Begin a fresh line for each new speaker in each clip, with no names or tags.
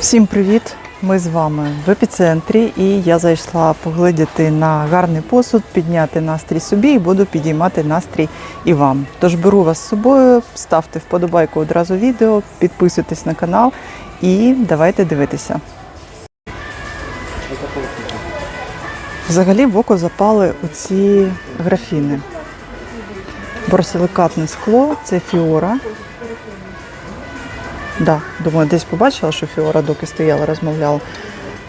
Всім привіт! Ми з вами в епіцентрі, і я зайшла поглядіти на гарний посуд, підняти настрій собі і буду підіймати настрій і вам. Тож беру вас з собою, ставте вподобайку одразу відео, підписуйтесь на канал і давайте дивитися. Взагалі в око запали оці графіни. Борсиликатне скло, це фіора. Да, думаю, десь побачила, що Фіора доки стояла, розмовляла.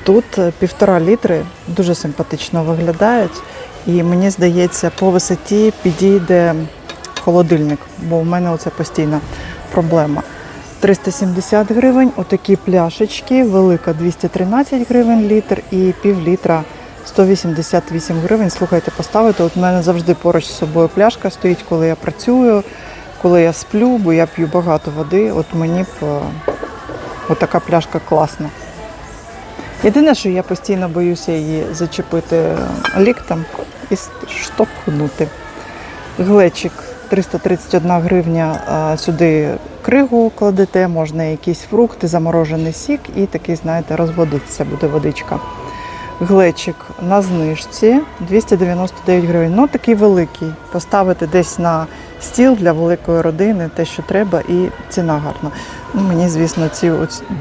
Тут е, півтора літри дуже симпатично виглядають. І мені здається, по висоті підійде холодильник, бо в мене оце постійна проблема. 370 гривень, отакі пляшечки, велика 213 гривень літр і пів літра 188 гривень. Слухайте, поставити. От в мене завжди поруч з собою пляшка стоїть, коли я працюю, коли я сплю, бо я п'ю багато води. От мені б отака пляшка класна. Єдине, що я постійно боюся її зачепити ліктем і штовхнути. Глечик 331 гривня. Сюди кригу кладете, можна якісь фрукти, заморожений сік і такий, знаєте, розводиться буде водичка. Глечик на знижці 299 гривень. Ну такий великий. Поставити десь на стіл для великої родини, те, що треба, і ціна гарна. Ну, мені, звісно, ці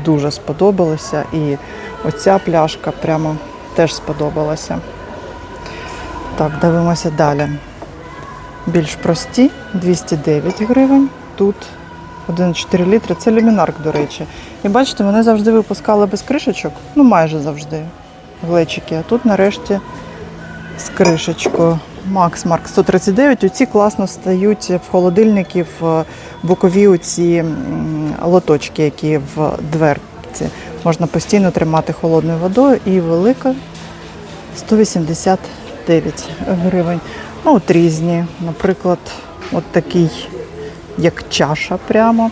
дуже сподобалися. І оця пляшка прямо теж сподобалася. Так, дивимося далі. Більш прості 209 гривень. Тут 1,4 літри. Це люмінарк, до речі. І бачите, вони завжди випускали без кришечок, ну майже завжди глечики. А тут нарешті з кришечкою. Макс Марк 139. Оці класно стають в холодильників е, бокові оці лоточки, які в дверці. Можна постійно тримати холодною водою і велика 189 гривень. Ну, от різні. Наприклад, от такий, як чаша прямо.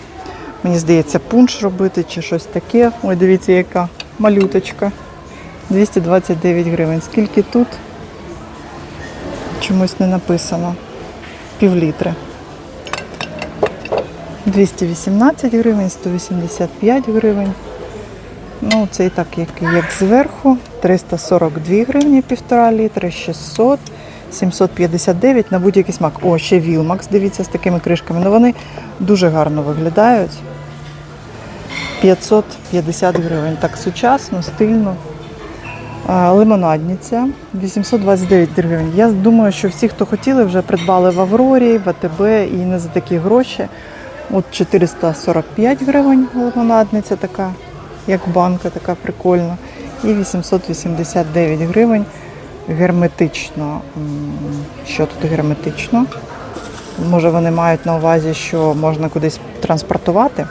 Мені здається, пунш робити чи щось таке. Ой, дивіться, яка малюточка. 229 гривень. Скільки тут? Чомусь не написано. Півлітри. 218 гривень, 185 гривень. Ну, це і так, як, як зверху. 342 гривні, півтора літри, 600, 759 на будь-який смак. О, ще Вілмакс, дивіться, з такими кришками. Ну вони дуже гарно виглядають. 550 гривень. Так сучасно, стильно. Лимонадниця 829 гривень. Я думаю, що всі, хто хотіли, вже придбали в Аврорі, в АТБ і не за такі гроші. От 445 гривень лимонадниця така, як банка, така прикольна. І 889 гривень герметично. Що тут герметично? Може, вони мають на увазі, що можна кудись транспортувати.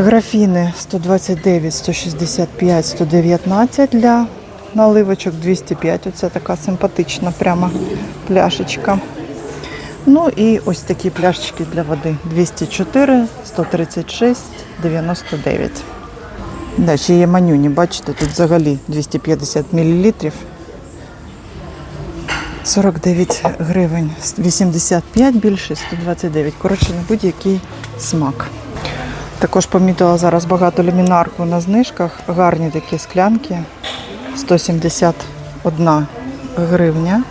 Графіни 129, 165, 119 для наливочок 205. Оце така симпатична прямо пляшечка. Ну і ось такі пляшечки для води 204, 136, 99. Да, ще є манюні, бачите, тут взагалі 250 мл. 49 гривень, 85 більше, 129. Коротше, на будь-який смак. Також помітила зараз багато люмінарку на знижках. Гарні такі склянки. 171 гривня,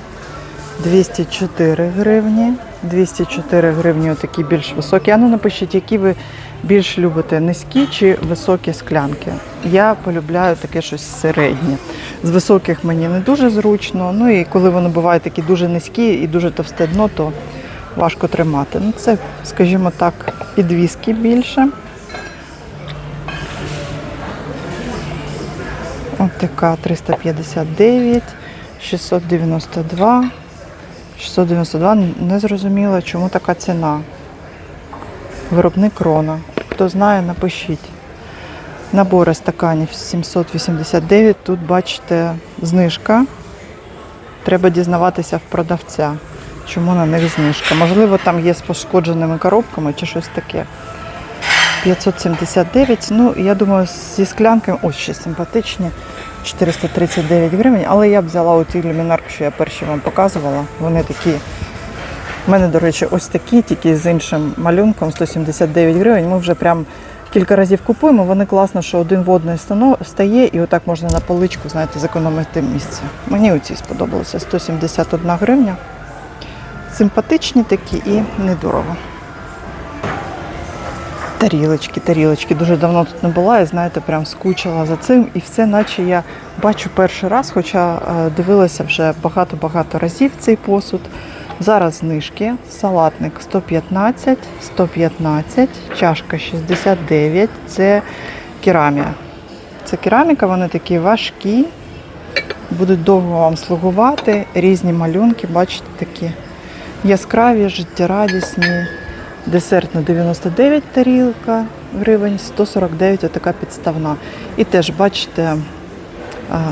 204 гривні, 204 гривні отакі більш високі. А ну напишіть, які ви більш любите, низькі чи високі склянки. Я полюбляю таке щось середнє. З високих мені не дуже зручно. Ну і коли вони бувають такі дуже низькі і дуже товсте дно, то важко тримати. Ну це, скажімо так, підвіски більше. От така 359, 692. 692 не зрозуміла, чому така ціна. Виробник Рона. Хто знає, напишіть. Набори стаканів 789. Тут, бачите, знижка. Треба дізнаватися в продавця, чому на них знижка. Можливо, там є з пошкодженими коробками чи щось таке. 579. Ну, я думаю, зі склянками, ось ще симпатичні. 439 гривень, але я б взяла оті люмінарки, що я перші вам показувала. Вони такі. У мене, до речі, ось такі, тільки з іншим малюнком 179 гривень. Ми вже прям кілька разів купуємо. Вони класно, що один в один стає, і отак можна на поличку, знаєте, зекономити місце. Мені оці сподобалося 171 гривня. Симпатичні такі і недорого. Тарілочки, тарілочки. Дуже давно тут не була, і знаєте, прям скучила за цим. І все, наче я бачу перший раз, хоча е, дивилася вже багато-багато разів цей посуд. Зараз знижки. Салатник 115, 115, чашка 69. Це керамія. Це кераміка, вони такі важкі, будуть довго вам слугувати. Різні малюнки, бачите, такі яскраві, життєрадісні. Десерт на 99 тарілка гривень, 149 отака підставна. І теж бачите,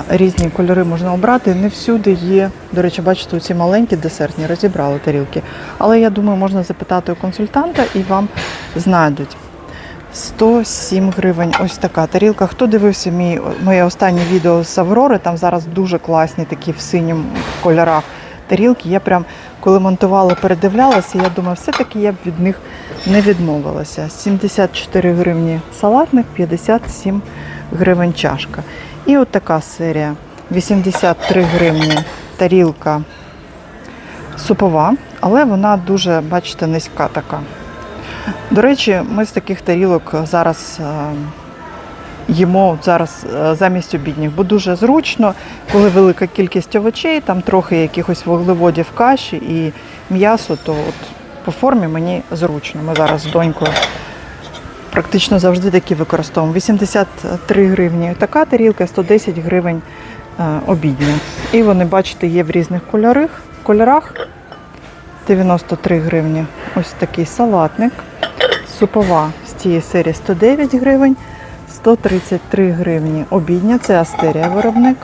різні кольори можна обрати. Не всюди є. До речі, бачите, ці маленькі десертні розібрали тарілки. Але я думаю, можна запитати у консультанта і вам знайдуть. 107 гривень. Ось така тарілка. Хто дивився мій, моє останнє відео з Аврори? Там зараз дуже класні такі в синьому кольорах тарілки. Я прям коли монтувала, передивлялася, я думаю, все-таки я б від них не відмовилася. 74 гривні салатник, 57 гривень чашка. І от така серія. 83 гривні тарілка супова, але вона дуже, бачите, низька така. До речі, ми з таких тарілок зараз е, їмо зараз е, замість обідніх, бо дуже зручно, коли велика кількість овочей, там трохи якихось вуглеводів каші і м'ясо, то от по формі мені зручно. Ми зараз з донькою практично завжди такі використовуємо. 83 гривні така тарілка, 110 гривень е, обідня. І вони, бачите, є в різних кольорах. кольорах. 93 гривні. Ось такий салатник. Супова з цієї серії 109 гривень, 133 гривні обідня, це Астерія виробник.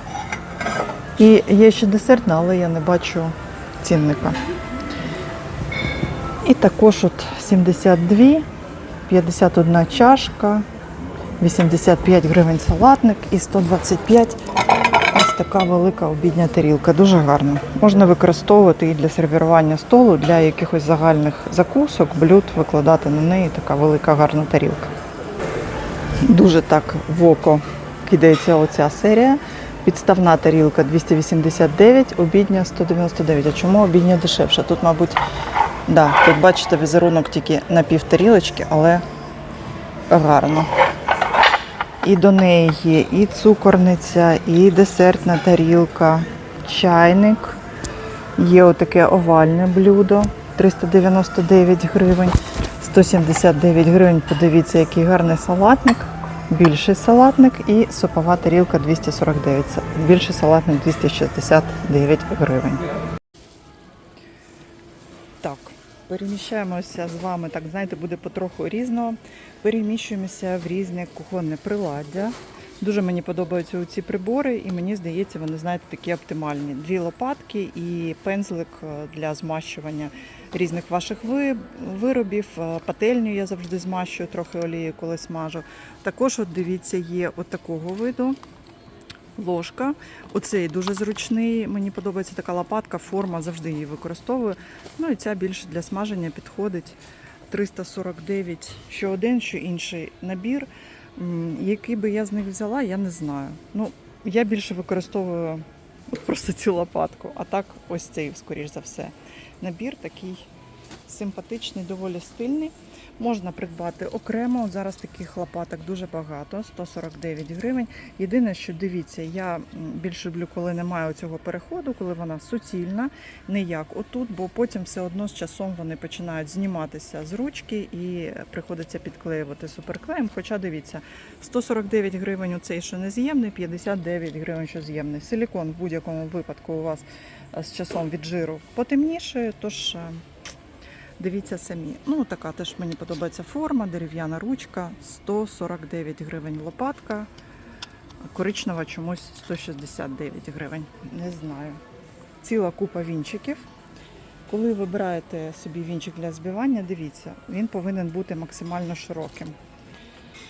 І є ще десертна, але я не бачу цінника. І також от 72, 51 чашка, 85 гривень салатник і 125 ось така велика обідня тарілка. Дуже гарна. Можна використовувати і для сервірування столу, для якихось загальних закусок, блюд, викладати на неї така велика гарна тарілка. Дуже так в око кидається оця серія. Підставна тарілка 289, обідня 199. А чому обідня дешевша? Тут, мабуть, да, тут бачите візерунок тільки на пів тарілочки, але гарно. І до неї є і цукорниця, і десертна тарілка, чайник. Є отаке овальне блюдо 399 гривень, 179 гривень. Подивіться, який гарний салатник. Більший салатник і супова тарілка 249. Більший салатник 269 гривень. Так, переміщаємося з вами, так знаєте, буде потроху різного. Переміщуємося в різне кухонне приладдя. Дуже мені подобаються ці прибори, і мені здається, вони знаєте такі оптимальні. Дві лопатки і пензлик е, для змащування різних ваших виробів. Е, Пательню я завжди змащую трохи олії, коли смажу. Також, от дивіться, є от такого виду. Ложка. Оцей дуже зручний. Мені подобається така лопатка, форма, завжди її використовую. Ну і ця більше для смаження підходить. 349, що один, що інший набір. Який би я з них взяла, я не знаю. Ну, я більше використовую просто цю лопатку, а так ось цей, скоріш за все. Набір такий симпатичний, доволі стильний. Можна придбати окремо. Зараз таких лопаток дуже багато, 149 гривень. Єдине, що дивіться, я більше люблю, коли немає цього переходу, коли вона суцільна, не як отут, бо потім все одно з часом вони починають зніматися з ручки і приходиться підклеювати суперклеєм. Хоча дивіться, 149 гривень у цей, що нез'ємний, 59 гривень, що з'ємний. Силікон в будь-якому випадку у вас е, з часом від жиру потемніше, тож. Дивіться самі. Ну, така теж мені подобається форма, дерев'яна ручка, 149 гривень лопатка, коричнева чомусь 169 гривень. Не знаю. Ціла купа вінчиків. Коли вибираєте собі вінчик для збивання, дивіться, він повинен бути максимально широким.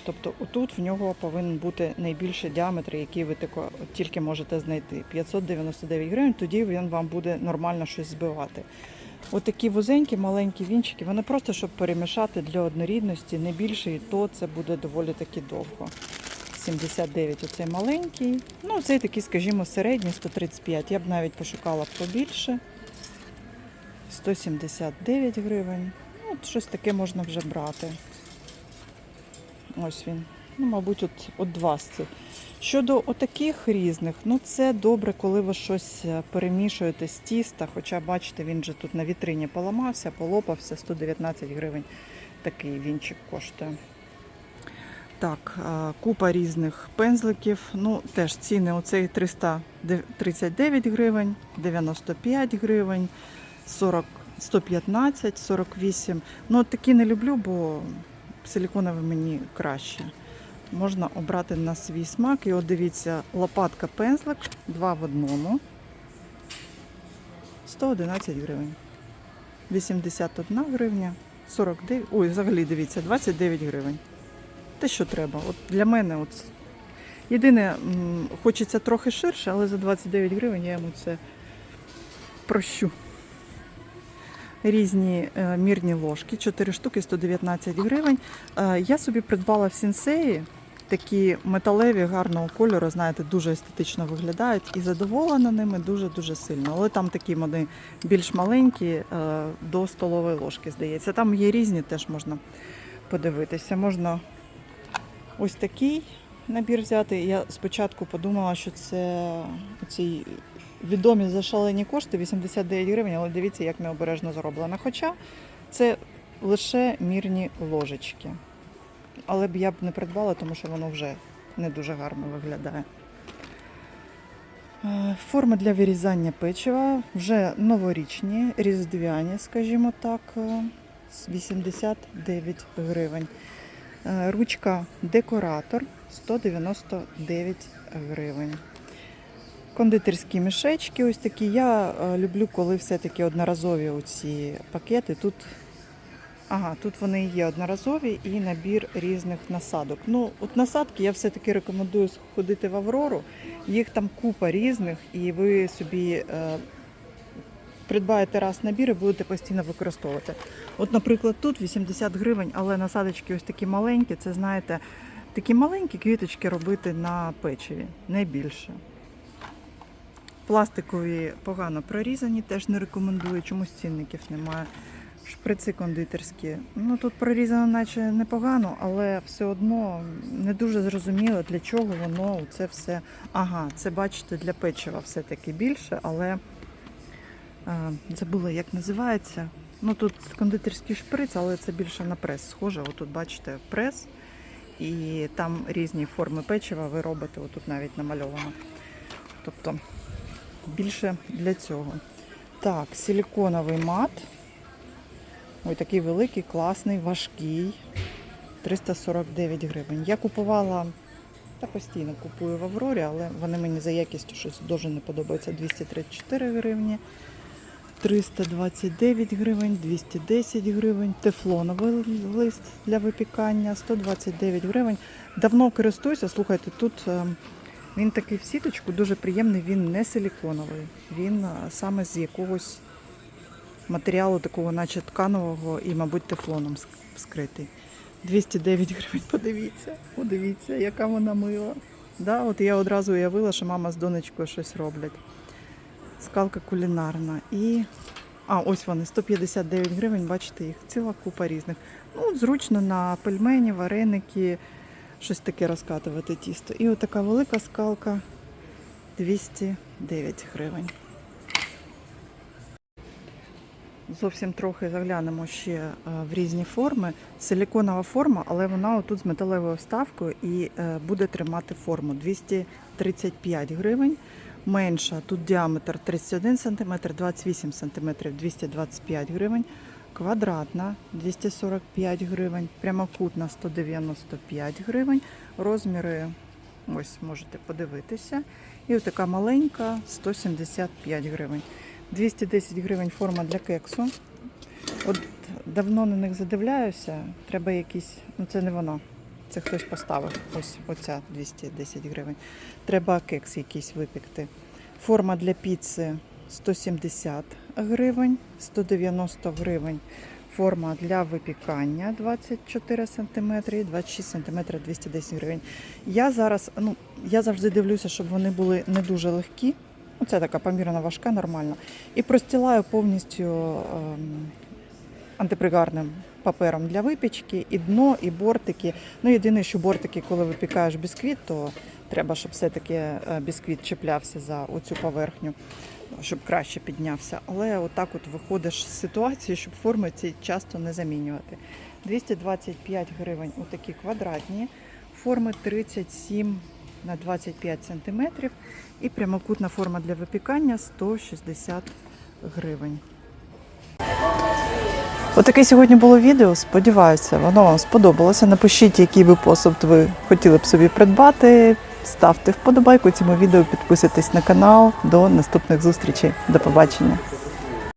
Тобто отут в нього повинен бути найбільший діаметр, який ви тільки можете знайти. 599 гривень, тоді він вам буде нормально щось збивати. Отакі вузенькі, маленькі вінчики, вони просто щоб перемішати для однорідності, не більше, і то це буде доволі таки довго. 79 оцей маленький. Ну, цей такий, скажімо, середній 135. Я б навіть пошукала побільше. 179 гривень. Ну, от щось таке можна вже брати. Ось він. Ну, мабуть, от, от два з цих. Щодо отаких різних, ну це добре, коли ви щось е, перемішуєте з тіста. Хоча, бачите, він же тут на вітрині поламався, полопався, 119 гривень такий вінчик коштує. Так, е, купа різних пензликів. Ну, теж ціни. Оцей 339 гривень, 95 гривень, 40, 115, 48. Ну, такі не люблю, бо силіконові мені краще. Можна обрати на свій смак. І от дивіться, лопатка пензлик, два в одному. 111 гривень. 81 гривня, 49. Ой, взагалі дивіться, 29 гривень. Те, що треба. От для мене, от єдине, хочеться трохи ширше, але за 29 гривень я йому це прощу. Різні е, мірні ложки, 4 штуки, 119 гривень. Е, я собі придбала в сінсеї такі металеві гарного кольору, знаєте, дуже естетично виглядають і задоволена ними дуже-дуже сильно. Але там такі вони більш маленькі, е, до столової ложки, здається. Там є різні, теж можна подивитися. Можна ось такий набір взяти. Я спочатку подумала, що це ці відомі за шалені кошти 89 гривень, але дивіться, як необережно зроблено. Хоча це лише мірні ложечки. Але б я б не придбала, тому що воно вже не дуже гарно виглядає. Е, Форми для вирізання печива вже новорічні, різдвяні, скажімо так, е, 89 гривень. Е, Ручка декоратор 199 гривень. Кондитерські мішечки ось такі. Я е, люблю, коли все-таки одноразові оці пакети. Тут, ага, тут вони є одноразові і набір різних насадок. Ну, от насадки я все-таки рекомендую сходити в Аврору. Їх там купа різних, і ви собі е, придбаєте раз набір і будете постійно використовувати. От, наприклад, тут 80 гривень, але насадочки ось такі маленькі. Це знаєте, такі маленькі квіточки робити на печиві, не більше. Пластикові погано прорізані, теж не рекомендую, чомусь цінників немає. Шприци кондитерські. Ну тут прорізано, наче непогано, але все одно не дуже зрозуміло, для чого воно це все. Ага, це бачите, для печива все-таки більше, але е, забула, як називається. Ну тут кондитерський шприц, але це більше на прес схоже. Отут бачите прес, і там різні форми печива ви робите, отут навіть намальовано. Тобто більше для цього. Так, силіконовий мат. Ой, такий великий, класний, важкий. 349 гривень. Я купувала, та постійно купую в Аврорі, але вони мені за якістю щось дуже не подобаються. 234 гривні, 329 гривень, 210 гривень, тефлоновий лист для випікання, 129 гривень. Давно користуюся, слухайте, тут ем, він такий в сіточку, дуже приємний, він не силіконовий, він саме з якогось матеріалу такого, наче тканового і, мабуть, тефлоном ск- вскритий. 209 гривень, подивіться, подивіться, яка вона мила. Да, от я одразу уявила, що мама з донечкою щось роблять. Скалка кулінарна. І. А, ось вони, 159 гривень, бачите, їх ціла купа різних. Ну, зручно на пельмені, вареники, щось таке розкатувати тісто. І отака велика скалка 209 гривень. Зовсім трохи заглянемо ще е, в різні форми. Силіконова форма, але вона отут з металевою вставкою і е, буде тримати форму 235 гривень. Менша, тут діаметр 31 см, 28 см, 225 гривень. Квадратна 245 гривень, прямокутна 195 гривень. Розміри ось можете подивитися. І ось така маленька 175 гривень. 210 гривень форма для кексу. От давно на них задивляюся. Треба якісь. Ну це не вона. Це хтось поставив. Ось оця 210 гривень. Треба кекс якийсь випекти. Форма для піци 170 гривень, 190 гривень форма для випікання 24 см і 26 см 210 гривень. Я зараз, ну, я завжди дивлюся, щоб вони були не дуже легкі. Ну, Це така помірно важка, нормально. І простілаю повністю ем, антипригарним папером для випічки, і дно, і бортики. Ну, єдине, що бортики, коли випікаєш бісквіт, то треба, щоб все-таки е, бісквіт чіплявся за оцю поверхню, щоб краще піднявся. Але отак от виходиш з ситуації, щоб форми ці часто не замінювати. 225 гривень у такі квадратні, форми 37 на 25 сантиметрів і прямокутна форма для випікання 160 гривень. Отаке сьогодні було відео. Сподіваюся, воно вам сподобалося. Напишіть, який би посуд ви хотіли б собі придбати. Ставте вподобайку цьому відео, підписуйтесь на канал. До наступних зустрічей. До побачення.